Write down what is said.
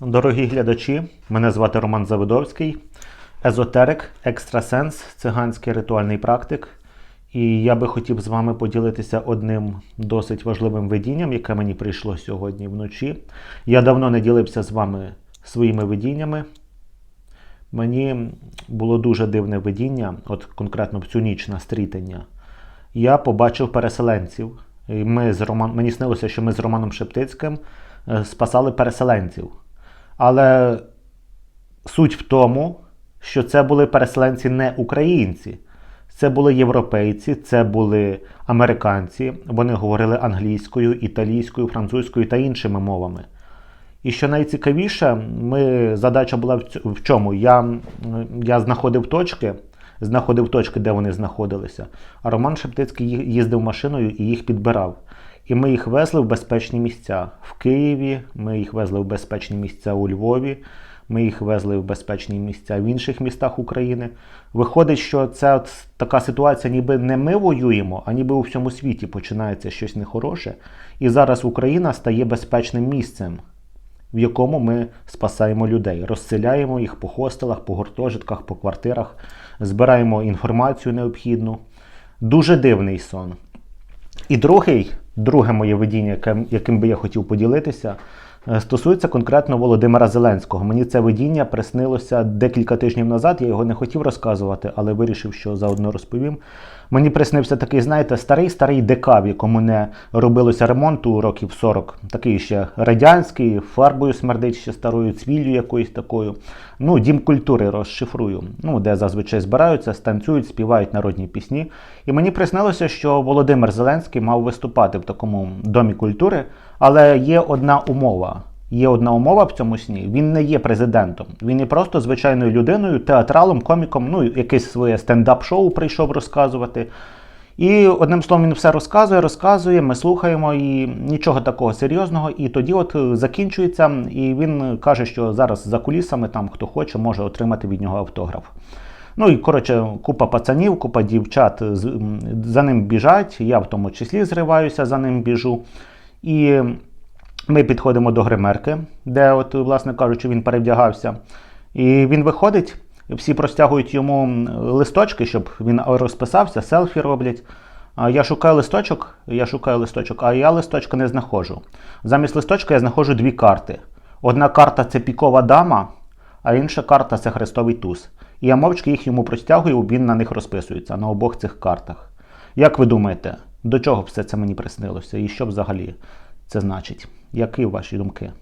Дорогі глядачі, мене звати Роман Завидовський, езотерик, екстрасенс, циганський ритуальний практик. І я би хотів з вами поділитися одним досить важливим видінням, яке мені прийшло сьогодні вночі. Я давно не ділився з вами своїми видіннями. Мені було дуже дивне видіння, от конкретно в цю ніч на стрітення. Я побачив переселенців. І Ми з Роман... Мені снилося, що ми з Романом Шептицьким е, спасали переселенців. Але суть в тому, що це були переселенці не українці. Це були європейці, це були американці. Вони говорили англійською, італійською, французькою та іншими мовами. І що найцікавіше, ми, задача була в чому? Я, я знаходив точки, знаходив точки, де вони знаходилися. А Роман Шептицький їздив машиною і їх підбирав. І ми їх везли в безпечні місця. В Києві, ми їх везли в безпечні місця у Львові, ми їх везли в безпечні місця в інших містах України. Виходить, що от така ситуація, ніби не ми воюємо, а ніби у всьому світі починається щось нехороше. І зараз Україна стає безпечним місцем в якому ми спасаємо людей, розселяємо їх по хостелах, по гуртожитках, по квартирах, збираємо інформацію необхідну. Дуже дивний сон. І другий, друге моє видіння, яким би я хотів поділитися, стосується конкретно Володимира Зеленського. Мені це видіння приснилося декілька тижнів назад. Я його не хотів розказувати, але вирішив, що заодно розповім. Мені приснився такий, знаєте, старий старий ДК, в якому не робилося ремонту років 40. Такий ще радянський, фарбою смердить ще старою, цвіллю якоюсь такою. Ну, дім культури розшифрую. Ну, де зазвичай збираються, станцюють, співають народні пісні. І мені приснилося, що Володимир Зеленський мав виступати в такому домі культури, але є одна умова. Є одна умова в цьому сні. Він не є президентом. Він є просто звичайною людиною, театралом, коміком. Ну, якесь своє стендап-шоу прийшов розказувати. І одним словом, він все розказує, розказує, ми слухаємо і нічого такого серйозного. І тоді от е, закінчується, і він каже, що зараз за кулісами там хто хоче, може отримати від нього автограф. Ну і коротше, купа пацанів, купа дівчат за ним біжать. Я в тому числі зриваюся, за ним біжу. І ми підходимо до гримерки, де, от, власне кажучи, він перевдягався. І він виходить, всі простягують йому листочки, щоб він розписався, селфі роблять. Я шукаю листочок, я шукаю листочок, а я листочка не знаходжу. Замість листочка я знаходжу дві карти. Одна карта це пікова дама, а інша карта це хрестовий туз. І я мовчки їх йому простягую, він на них розписується на обох цих картах. Як ви думаєте, до чого все це мені приснилося і що взагалі це значить? Які ваші думки?